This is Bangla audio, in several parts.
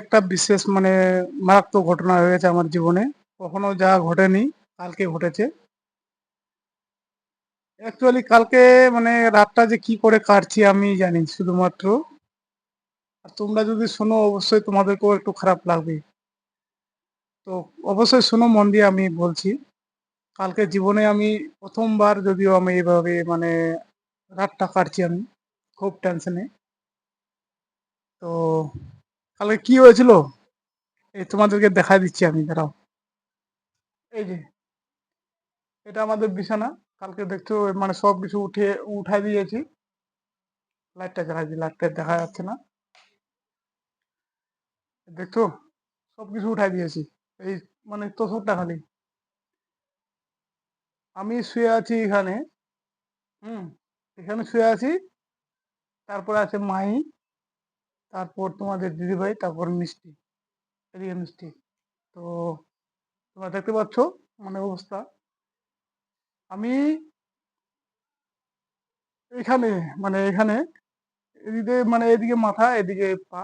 একটা বিশেষ মানে মারাত্মক ঘটনা হয়ে গেছে আমার জীবনে। কখনো যা ঘটেনি, কালকে ঘটেছে। অ্যাকচুয়ালি কালকে মানে রাতটা যে কি করে কাটছি আমি জানি শুধুমাত্র। আর তোমরা যদি শোনো, অবশ্যই তোমাদেরকেও একটু খারাপ লাগবে। তো অবশ্যই শোনো, মন দিয়ে আমি বলছি, কালকে জীবনে আমি প্রথমবার যদিও আমি এইভাবে মানে রাতটা কাটছি আমি, খুব টেনশনে তো কালকে কি হয়েছিল? এই তোমাদেরকে দেখা দিচ্ছি আমি, দাঁড়াও। এই যে, এটা আমাদের বিছানা, কালকে দেখছ মানে সব কিছু উঠে উঠাই দিয়েছি। লাইটটা জ্বালাই দিই লাইটটা দেখা যাচ্ছে না। দেখছ, সব কিছু উঠাই দিয়েছি, এই মানে তোষকটা খালি। আমি শুয়ে আছি এখানে, হুম, এখানে শুয়ে আছি, তারপরে আছে মাই তারপর তোমাদের দিদিভাই, তারপর মিষ্টি, এদিকে মিষ্টি। তো তোমরা দেখতে পাচ্ছ মানে অবস্থা। আমি এখানে মানে এখানে এদিকে মানে এদিকে মাথা, এদিকে পা।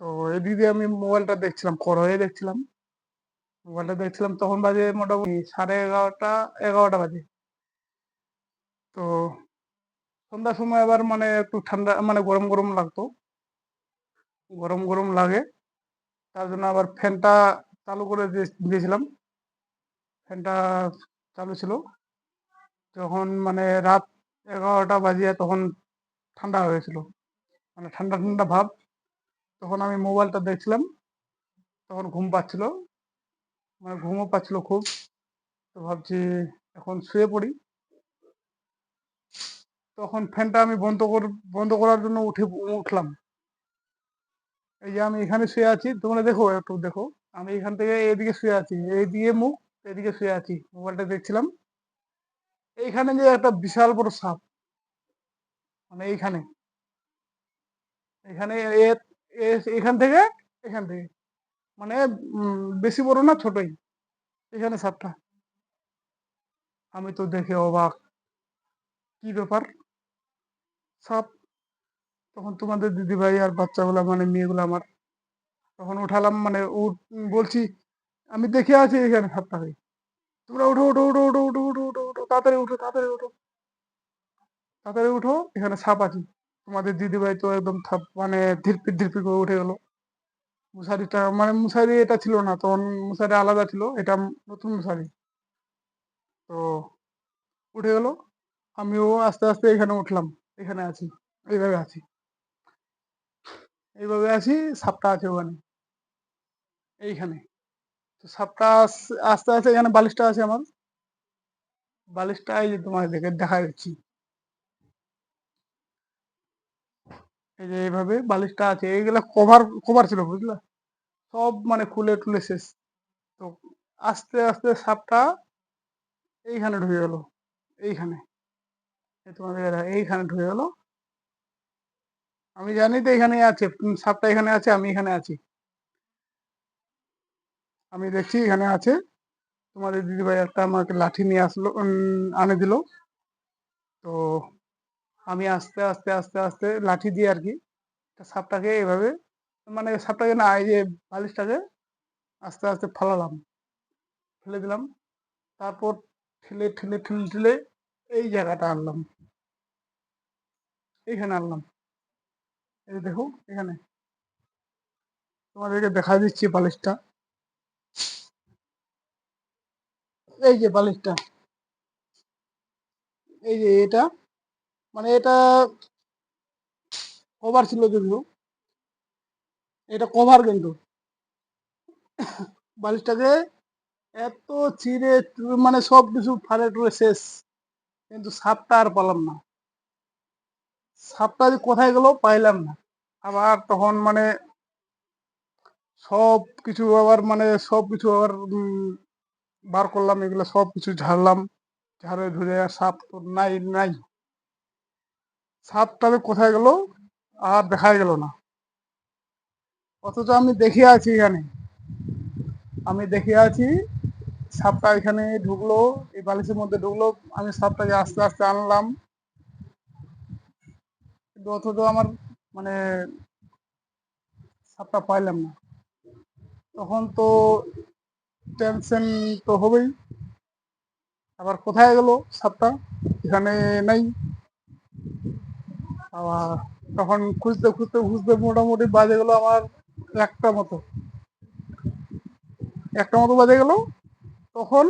তো এদিকে আমি মোবাইলটা দেখছিলাম হয়ে দেখছিলাম। মোবাইলটা দেখছিলাম, তখন বাজে মোটামুটি সাড়ে এগারোটা এগারোটা বাজে। তো সন্ধ্যার সময় আবার মানে একটু ঠান্ডা মানে গরম গরম লাগতো। গরম গরম লাগে। তার জন্য আবার ফ্যানটা চালু করে দিয়ে- দিয়েছিলাম। ফ্যানটা চালু ছিল। যখন মানে রাত এগারোটা বাজিয়ে তখন ঠান্ডা হয়েছিল মানে ঠান্ডা ঠান্ডা ভাব। তখন আমি মোবাইলটা দেখছিলাম। তখন ঘুম পাচ্ছিল। মানে ঘুমও পাচ্ছিল খুব। তো ভাবছি এখন শুয়ে পড়ি। তখন ফ্যানটা আমি বন্ধ কর, বন্ধ করার জন্য উঠে, উঠলাম। এই যে আমি এখানে শুয়ে আছি, তোমরা দেখো একটু দেখো। আমি এখান থেকে এদিকে শুয়ে আছি, এই এইদিকে মুখ, এদিকে শুয়ে আছি, মোবাইলটা দেখছিলাম। এইখানে যে একটা বিশাল বড় সাপ মানে এইখানে। এখানে এখান থেকে এখান থেকে। মানে বেশি বড় না, ছোটই, এখানে সাপটা। আমি তো দেখে অবাক। কি ব্যাপার? সাপ তখন তোমাদের দিদিভাই আর বাচ্চাগুলা মানে মেয়েগুলো আমার, তখন উঠালাম মানে বলছি, আমি দেখে আছি এখানে সাপটাকে তোমরা উঠো উঠো উঠো উঠো উঠো উঠো উঠো উঠো, তাড়াতাড়ি উঠো তাড়াতাড়ি উঠো। তাড়াতাড়ি উঠো, এখানে সাপ আছে। তোমাদের দিদিভাই তো একদম থাপ মানে ধীরপি ধীরপি করে উঠে গেলো। মশারিটা মানে মশারি এটা ছিল না, তখন মশারি আলাদা ছিল, এটা নতুন মশারি তো উঠে গেল, আমিও আস্তে আস্তে এখানে উঠলাম, এখানে আছি, এইভাবে আছি। এইভাবে আছি, সাপটা আছে ওখানে। এইখানে। তো সাপটা আস- আস্তে আস্তে এখানে বালিশটা আছে আমার। বালিশটা এই যে তোমার দেখে দেখা যাচ্ছি এই যে এইভাবে বালিশটা আছে। এইগুলা কভার কভার ছিল বুঝলা? সব মানে খুলে টুলে শেষ। তো আস্তে আস্তে সাপটা এইখানে ঢুকে গেল। এইখানে। এই তোমাদের এইখানে ঢুকে গেল। আমি জানি তো এখানে আছে সাপটা এখানে আছে, আমি এখানে আছি। আমি দেখছি এখানে আছে। তোমাদের দিদিভাই একটা আমাকে লাঠি নিয়ে আসলো আনে দিল। তো আমি আস্তে আস্তে আস্তে আস্তে লাঠি দিয়ে আর কি সাপটাকে এভাবে মানে সাপটাকে না, এই যে বালিশটাকে আস্তে আস্তে ফালালাম। ফেলে দিলাম। তারপর ঠেলে ঠেলে ঠেলে ঠেলে এই জায়গাটা আনলাম। এইখানে আনলাম। এই দেখো এখানে। তোমাদেরকে দেখা দিচ্ছি বালিশটা। এই যে বালিশটা। এই যে এটা মানে এটা কভার ছিল যদিও। এটা কভার কিন্তু। বালিশটাকে এত চিড়ে মানে সব কিছু ফাড়ে টুড়ে শেষ। কিন্তু সাপটা আর পালাম না। সাপটা যে কোথায় গেল পাইলাম না। আবার তখন মানে সব কিছু আবার মানে সব কিছু আবার বার করলাম, এগুলো সব কিছু ঝাড়লাম। ঝাড়ে ধুয়ে আর সাপ তো নাই নাই। সাপটা কোথায় গেল আর দেখাই গেল না। অথচ আমি দেখে আছি এখানে। আমি দেখে আছি, সাপটা এখানে ঢুকলো, এই বালিশের মধ্যে ঢুকলো। আমি সাপটাকে আস্তে আস্তে আনলাম। কিন্তু অথচ আমার মানে সাপটা পাইলাম না। তখন তো টেনশন তো হবেই। আবার কোথায় গেল সাপটা? এখানে নাই। আবার তখন খুঁজতে খুঁজতে খুঁজতে মোটামুটি বাজে গেল আমার একটা মতো। একটা মতো বাজে গেল। তখন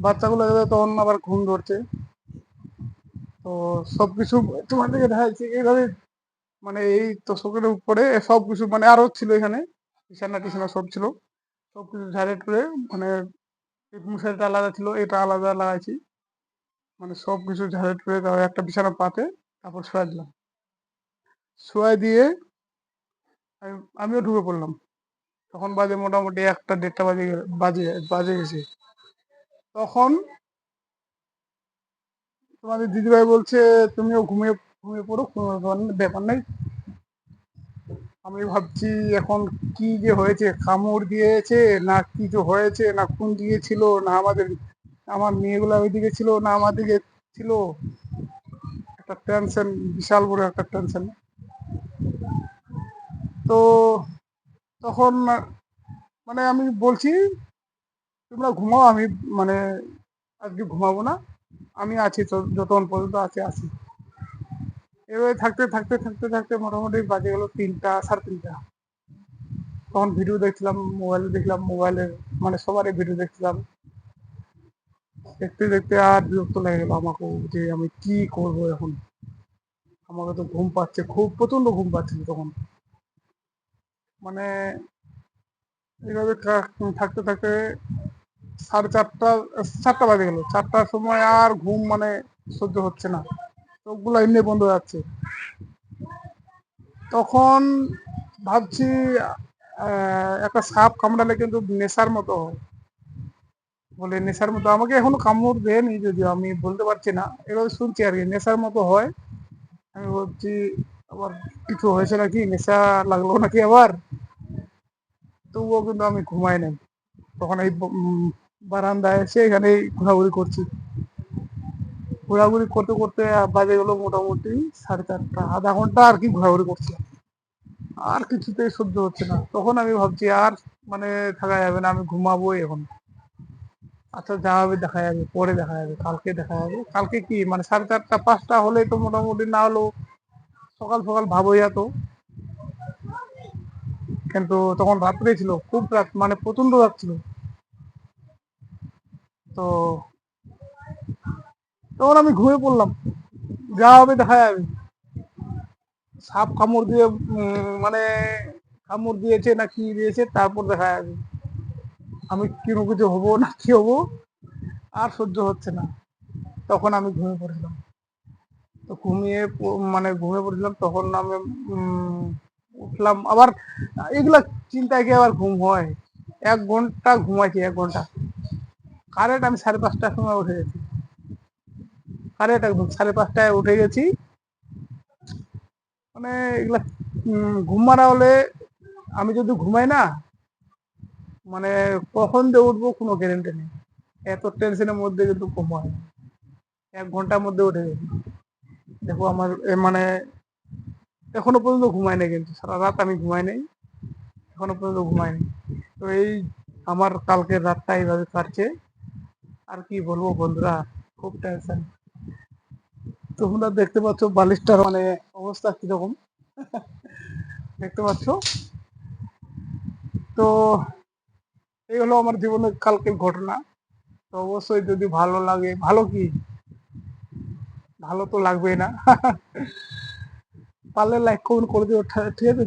বাচ্চাগুলো তখন আবার ঘুম ধরছে। তো সবকিছু তোমাদেরকে দেখাচ্ছি এইভাবে মানে এই তোষকের উপরে সব কিছু মানে আরও ছিল এখানে, বিছানা টিছানা সব ছিল সব কিছু ঝাড়ে টুড়ে মানে মশারিটা আলাদা ছিল, এটা আলাদা লাগাইছি মানে সব কিছু ঝাড়ে টুড়ে তারপর একটা বিছানা পাতে তারপর শোয়া দিলাম। শোয়া দিয়ে আমি- আমিও ঢুকে পড়লাম। তখন বাজে মোটামুটি একটা দেড়টা বাজে বাজে বাজে গেছে। তখন তোমাদের দিদিভাই বলছে, তুমিও ঘুমিয়ে ঘুমিয়ে পড়ো, কোনো ব্যাপার নেই- আমি ভাবছি এখন কি যে হয়েছে, কামড় দিয়েছে, না কিছু হয়েছে, না খুন দিয়েছিল, না আমাদের, আমার মেয়েগুলো ওইদিকে ছিল, না আমার দিকে ছিল। একটা টেনশন বিশাল বড় একটা টেনশন তো তখন মানে আমি বলছি, তোমরা ঘুমাও, আমি মানে আজকে ঘুমাবো না। আমি আছি যতক্ষণ পর্যন্ত আছে, আছি। এভাবে থাকতে থাকতে থাকতে থাকতে মোটামুটি বাজে গেল তিনটা, সাড়ে তিনটা। তখন ভিডিও দেখছিলাম মোবাইলে দেখলাম মোবাইলে মানে সবারই ভিডিও দেখছিলাম। দেখতে দেখতে আর বিরক্ত লেগে গেল আমাকে যে আমি কি করব এখন? আমাকে তো ঘুম পাচ্ছে, খুব প্রচণ্ড ঘুম পাচ্ছিল তখন। মানে এইভাবে থাকতে থাকতে সাড়ে চারটা চারটা বাজে গেল। চারটার সময় আর ঘুম মানে সহ্য হচ্ছে না। চোখগুলো এমনি বন্ধ হয়ে যাচ্ছে। তখন ভাবছি একটা সাপ কামড়ালে কিন্তু নেশার মতো হয়। বলে, নেশার মতো? আমাকে এখনও কামড় দেয়নি যদিও, আমি বলতে পারছি না। এভাবে শুনছি আর কি, নেশার মতো হয়। আমি ভাবছি, আবার কিছু হয়েছে নাকি? নেশা লাগল নাকি আবার? তবুও কিন্তু আমি ঘুমাই নাই। তখন এই বারান্দায় এসে এখানে ঘোরাঘুরি করছি। ঘোরাঘুরি করতে করতে বাজে গেলো মোটামুটি সাড়ে চারটা। আধা ঘণ্টা আর কি ঘোরাঘুরি করছিলাম আর কিছুতেই সহ্য হচ্ছে না। তখন আমি ভাবছি, আর মানে থাকা যাবে না, আমি ঘুমাবোই এখন। আচ্ছা যা হবে দেখা যাবে, পরে দেখা যাবে, কালকে দেখা যাবে কালকে কি? মানে সাড়ে চারটা, পাঁচটা হলে তো মোটামুটি না হলেও সকাল সকাল ভাব হয়ে যেত কিন্তু তখন রাত্রে ছিল, খুব রাত মানে প্রচণ্ড রাত ছিল। তো তখন আমি ঘুমিয়ে পড়লাম। যা হবে দেখা যাবে সাপ কামড় দিয়ে মানে কামড় দিয়েছে না কি দিয়েছে, তারপর দেখা যাবে আমি কীরকম কিছু হব না কি হব, আর সহ্য হচ্ছে না। তখন আমি ঘুমিয়ে পড়েছিলাম। তো ঘুমিয়ে মানে ঘুমিয়ে পড়েছিলাম, তখন আমি উঠলাম। আবার এগুলা চিন্তায় কি আবার ঘুম হয়? এক ঘণ্টা ঘুমাইছি এক ঘণ্টা? কারেন্ট আমি সাড়ে পাঁচটার সময় উঠে গেছি। কারেন্ট একদম সাড়ে পাঁচটায় উঠে গেছি। মানে এগুলা ঘুম মারা হলে আমি যদি ঘুমাই না মানে কখন যে উঠবো কোনো গ্যারেন্টি নেই। এত টেনশনের মধ্যে কিন্তু ঘুম হয় এক ঘণ্টার মধ্যে উঠে গেছি। দেখো আমার মানে এখনও পর্যন্ত ঘুমাই নাই কিন্তু। সারা রাত আমি ঘুমাই নাই। এখনও পর্যন্ত ঘুমাই নাই। তো এই আমার কালকের রাতটা এইভাবে কাটছে। আর কি বলব বন্ধুরা? খুব টেনশন তোমরা দেখতে পাচ্ছ বালিশটার মানে অবস্থা কীরকম? দেখতে পাচ্ছ? তো এই হলো আমার জীবনের কালকের ঘটনা। তো অবশ্যই যদি ভালো লাগে, ভালো কি? ভালো তো লাগবেই না। পারলে লাইক কমেন্ট করে দিও। ঠিক আছে?